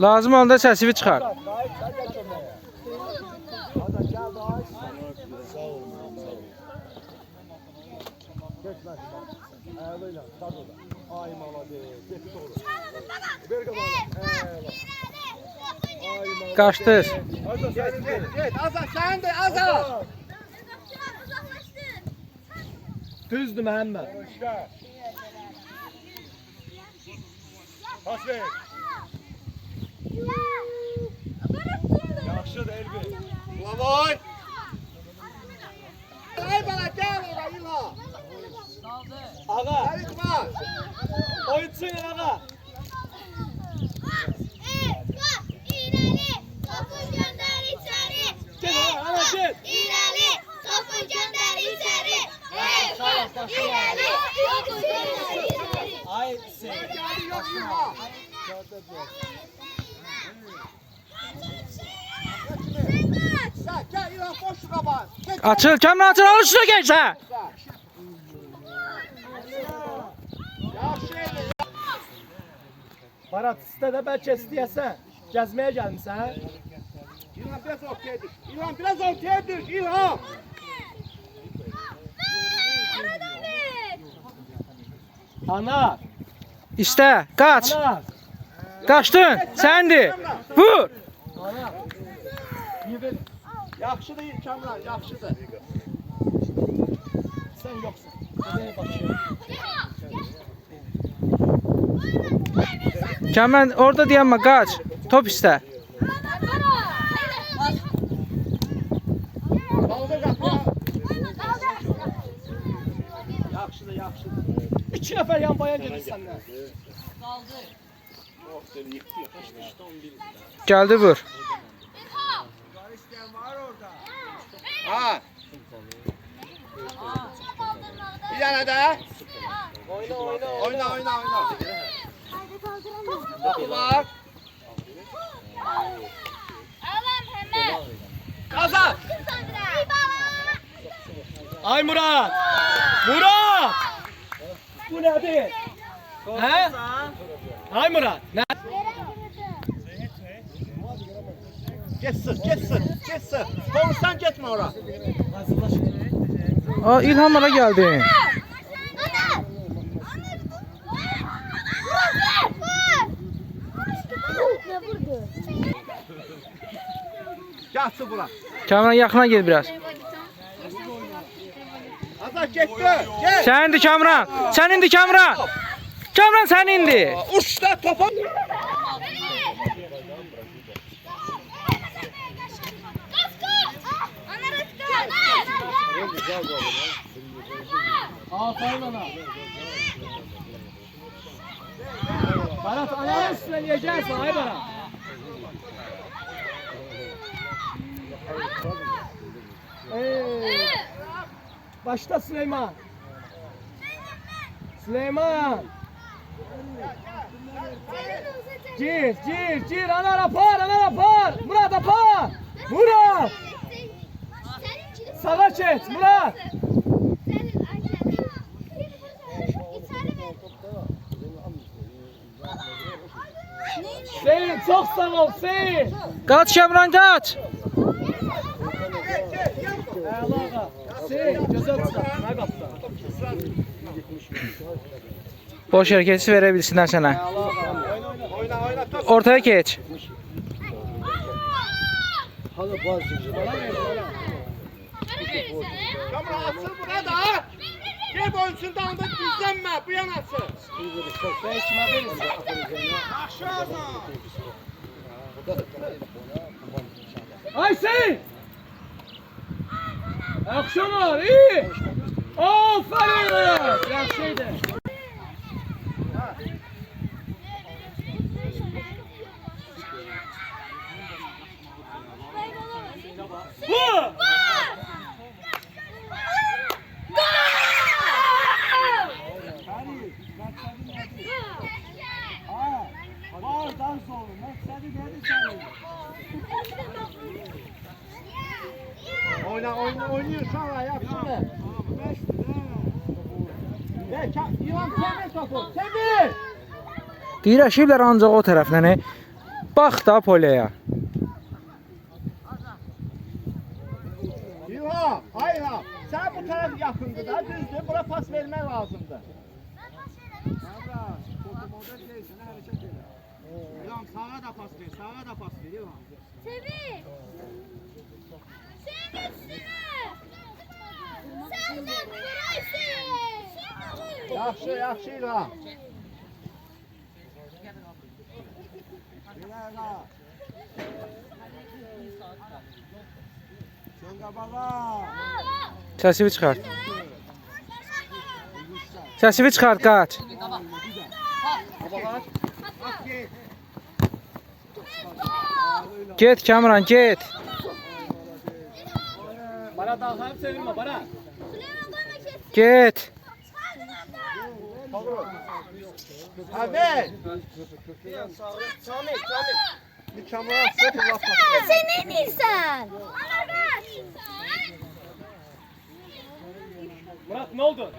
Lazım olanda səsivi çıxar. Ay doğru. Efa, ileri, topu gönder Qaçdız. Azat sen de. Get Azat sen de Azat. Düzdür Məhəmməd. Pas ver. Yaxşıdır Elbi. Lavoy. Ay bana gel. Ağa, Hadi var. oyunçu ağa. Efa, ileri, topu gönder içeri. Gel ağa, ana gel. İleri, topu gönder içeri. Efa, ileri, topu gönder içeri. Ay sen. Hadi yok. Geç. Açıl, Kamran açıl, al üstünə gençlər. Yaxşı elə. Barat istədə bəlkə istəyəsən. Gəzməyə gəlmisən? İlhan biraz ortaya düş. İlhan biraz ortaya düş. İlhan. Aradan ver. Ana, İstə, qaç. ana. Qaçdın, səndir. Vur. Ana. Yivir. Yaxşıdır Kamran, yaxşıdır. Sən yoxsun. Gedək başlayaq. Kamran orada dayanma, qaç. Top istə. Dalga qapıya. Yaxşıdır, yaxşıdır. İki nəfər yan bayan gedir səndən. Gəldi vur. Ha. Bir yana da. Oyna, oyna, oyna. Oyna, oyna, var. Alam hemen. Azat. Ay Murat! Murat! Bu nədir? Hə? Ay Murat! Nə? Geçsin, geçsin, geçsin. Konuşsan gitme ora. Aa, İlham bana gəldi. Vurdu? Geçsin bura. Kamran yaxına gel biraz. Azat gitti. Gel. Sənindir Kamran. Sənindir Kamran. Kamran sənindir. Uçta topa. Aferin ona. Barat ayağın üstüne yiyeceksin ay Barat. Hey. Başta Süleyman. Süleyman. Gir, gir, gir. Ana rapar, ana rapar. Murat rapar. Murat. Sağa geç Murat. Hüseyin çok sağ ol Hüseyin. Qaç Kamran qaç. Əla Hüseyin gözəl çıxar. Nə qapda? Boş. Oyna, oyna. Top. Ortaya keç. Kamera açıl bura da. Gel boyunçunda anda düzlenme. Bu yana açıl. Sen kime verirsin? Yaxşı Azat. Hüseyin. Akşamlar iyi. Aferin. Yaxşıydı. Bu. Gol! Oyna oyna oynuyor şu an yapsana. Ver ka- İvan Semir topu. Semir. Dirəşiblər ancaq o tərəfdən. e. Bax da poleyə. İvan. Hayır ha. Sen bu taraf yakındı da düzdür. Bura pas vermen lazımdı. İvan sağa da pas ver. Sağa da pas ver İvan. Sevi. Sen üstüne. Sen de burası. Yaxşı, yaxşı İvan. Səsivi çıxart. Səsivi çıxart, qaç. Get Kamran, get. Bana daha hem sevinme bana. Süleyman koyma kesin. Get. Ha ver. Bir kamera sıfır laf ver. Sen en iyisin. Murat ne oldu?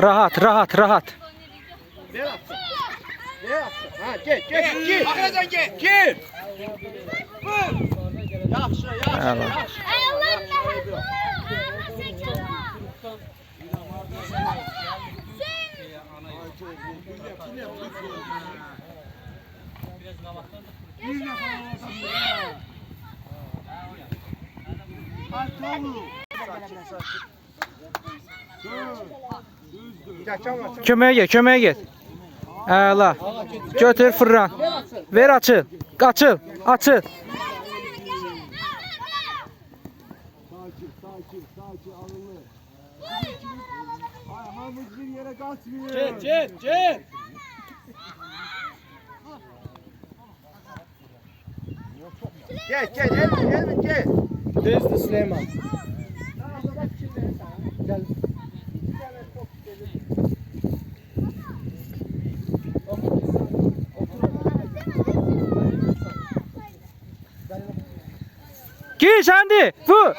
Rahat, rahat, rahat. Ver açıl. Ver açıl. Ha gel gel gel. Bakıracan gel. Gel. Yaxşı, yaxşı, yaxşı. Açıl. Köməyə get, köməyə get. Əla. Götür fırlan. Ver açıl. Qaçıl. Açıl. Git, git, git. Gel gel Elvin Elvin gel. Düzdü Süleyman. Gel. Gir səndi. Vur.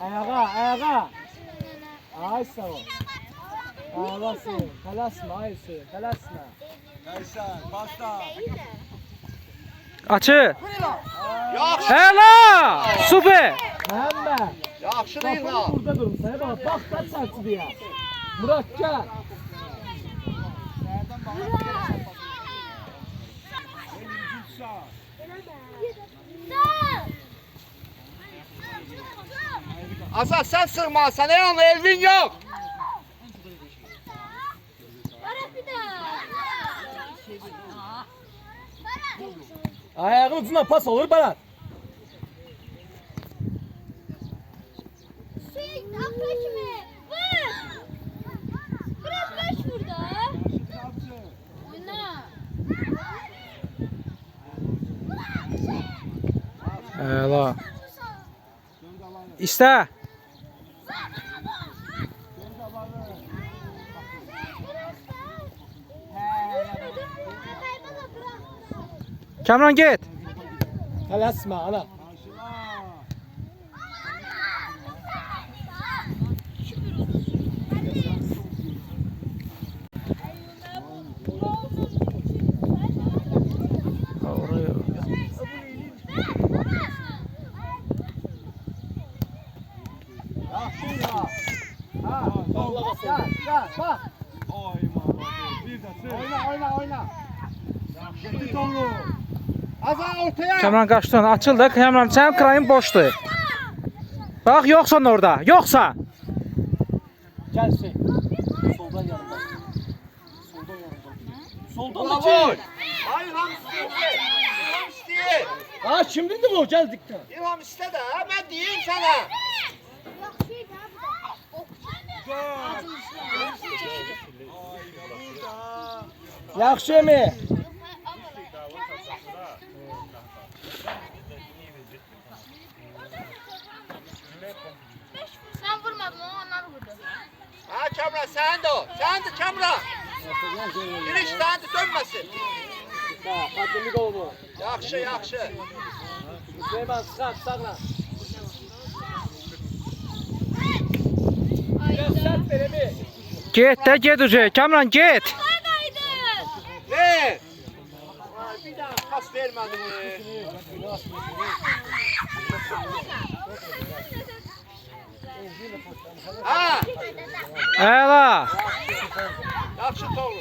Ayağa, ayağa. Ay sağ ol. Ağlasın, kalasma Aysu, kalasma. Neyse, basta. Açıl. Yaxşı, Əla. Super. Məhəmməd. yaxşı Qapını İvan. burada durun. Sana bak, bak kaç saatçı diye. Murat gel. Azat sen sığma, sana yanı Elvin yok. Ayağın ucuna pas olur bana. Şey, atlaş mı? Vur. Biraz baş vur da. Oyna. Əla. İstə. Kamran get. Kalasma ana. Oraya. Yaxşı İvan. Ha, gel, gel, bak. Oyna, oyna, oyna. Getir onu. Azat ortaya. Kamran qaçdı. Açıl da Kamran. Sənin krayın boşdur. Bax yoxsan orada. Yoxsa. Gel şey. Soldan yanında. Soldan yanında. Soldan da çek. Hayır, ham istiyor. İlham istiyor. Ha şimdi de bu gel dikkat. İlham iste de, ha, ben diyeyim sana. Yaxşı mı? Kamran sen de o. Sen de Kamran. Giriş sen de dönmesin. Ha, kadınlık oldu. Yaxşı, yaxşı. Süleyman sıkar, sağla. Biraz sert ver Emi. Get de get uca. Kamran. Buradaydı. Ver. Bir daha pas vermedim. Ha, Əla. yaxşı doğru.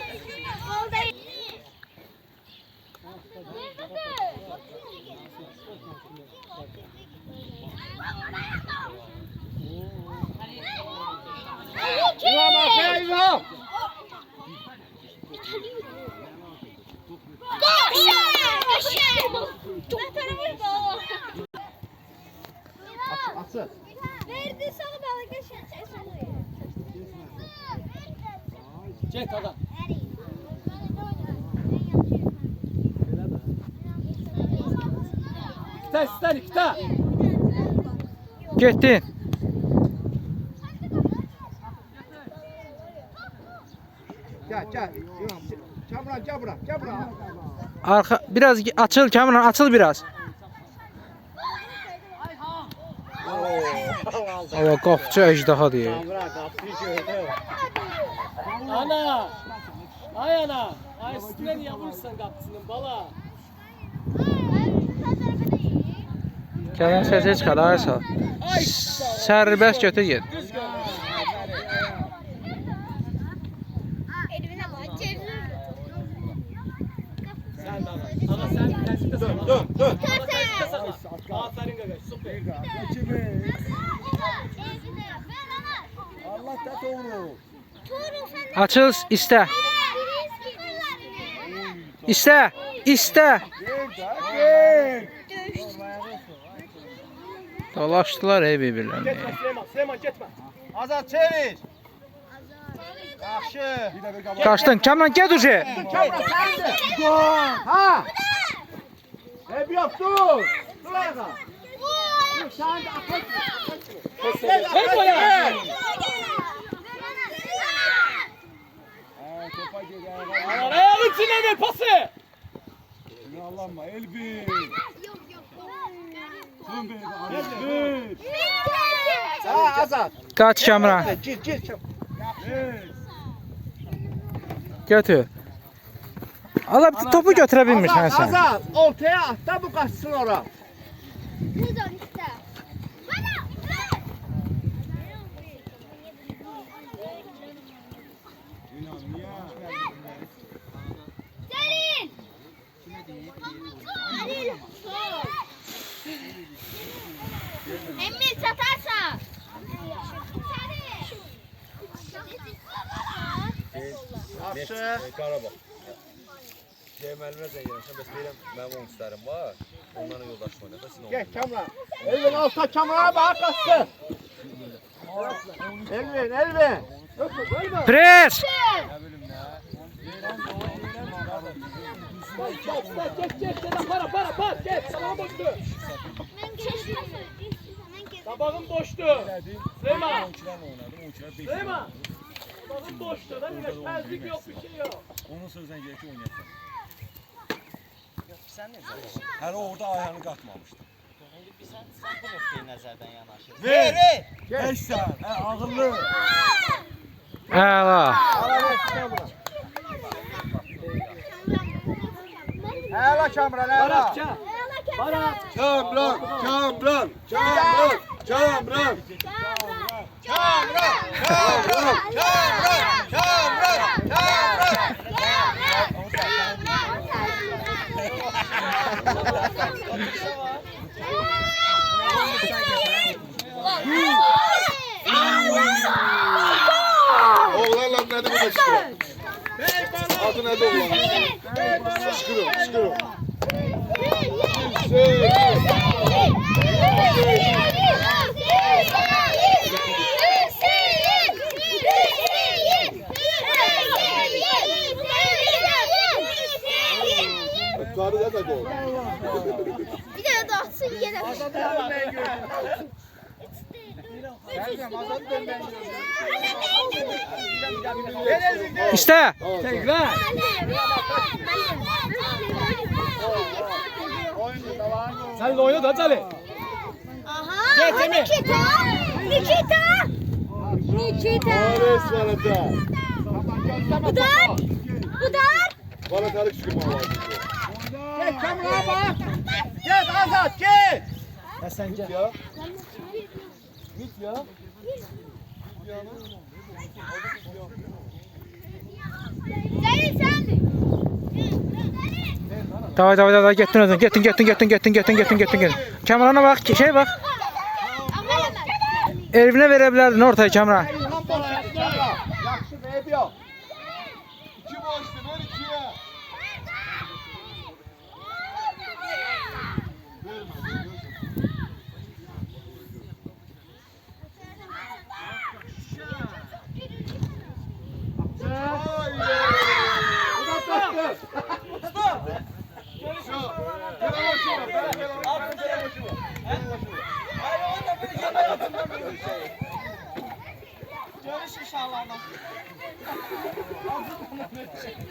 İlham arkaya İlham. Açıl. Verdi sana balık Çek adam. İster ister ister. Getdin. Gel gel. Kamran gel bura. Gel bura. Arxa biraz açıl Kamran, açıl biraz. Ava qapçı ejdaha deyir. Ana. Ay ana. Ay üstüne niye vurursan kapısının bala. Gələn səsə çıxar, aysa. Ay. Sərbəst götür get. Sen de ana. Sen Dön dön de sana. Aferin gagaş. Süper. Allah da doğru. Açıl. İstə. İstə. Gel. Dolaşdılar ey bir-birlərinə. Gitme Süleyman. Süleyman gitme. Azat çevir. Yaxşı. Qaçdın. Kamran get uca. Kamran. Ha. Hep yaptın. Dur ayağa. Sen de akıl. Gel Hey akıl. Gel. Ayağın içine ver pası. Allah'ım Elbi. Ha Azat. Kamran. Gir gir. Kamran. Götür. Ala bir topu götürə bilmirsən Azat, sən. Azat. Ortaya at da bu kaçsın ora. Selin! Emmi satarsa. Yaxşı. Qarabağ. Zəng gəlmişəm, bəs deyirəm, mənim 10 istərim var. Onlarla yoldaşım oynayaq da sizin Gel Kamran. Elvin alta Kamran'a bak kaçsın. Elvin Elvin. Pres. Geç geç geç. Para para para. Geç. Sabahın boştu. Sabahın boştu. Süleyman. Süleyman. Sabahın boştu. Lan yine terzik yok bir şey yok. Onun sözüne gerek ki oynayacaq. Hələ orada ayağını qatmamışdı. Ver ver. Eşsən, hə, ağıllı. Əla. Ela Kamran Barat ela.ça. Barat. Kamran, Kamran, Kamran, Kamran. Kamran. Kamran. Kamran. Kamran. Kamran. Oğlanla nədir bu da çıxır? Adı nədir oğlanın? Çıxırım, çıxırım. Qarı da da qol. Yine. İste. Sen de oyna da Ali. Aha. Nikita. Nikita. Nikita. Budar. Budar. Valatalık çıkıyor baba. Git kamera bak. Git Azat git. Celil sen de. Davay davay davay gittin özün. Gittin gittin gittin gittin gittin gittin gittin gittin. Kamerana bak şey bak. Evine verebilirdin ortaya kamera. İlham bana yapsana. Yaxşı beybi yok. İki boştu ver ikiye.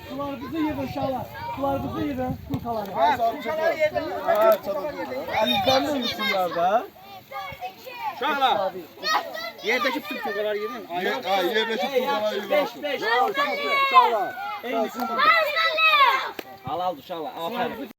Sular bizi yedi uşaqlar. Sular bizi yedi. Kurtaları. Ha, kuşalar yedin. Ha, yedin. Əlizdən də uyusunlar da. Uşaqlar. Yerdeki bütün kuşalar yedin. Yer, ha, yerleşip turdalar yürüyorsun. Uşaqlar. Eyni Başla. Halal uşaqlar. Aferin.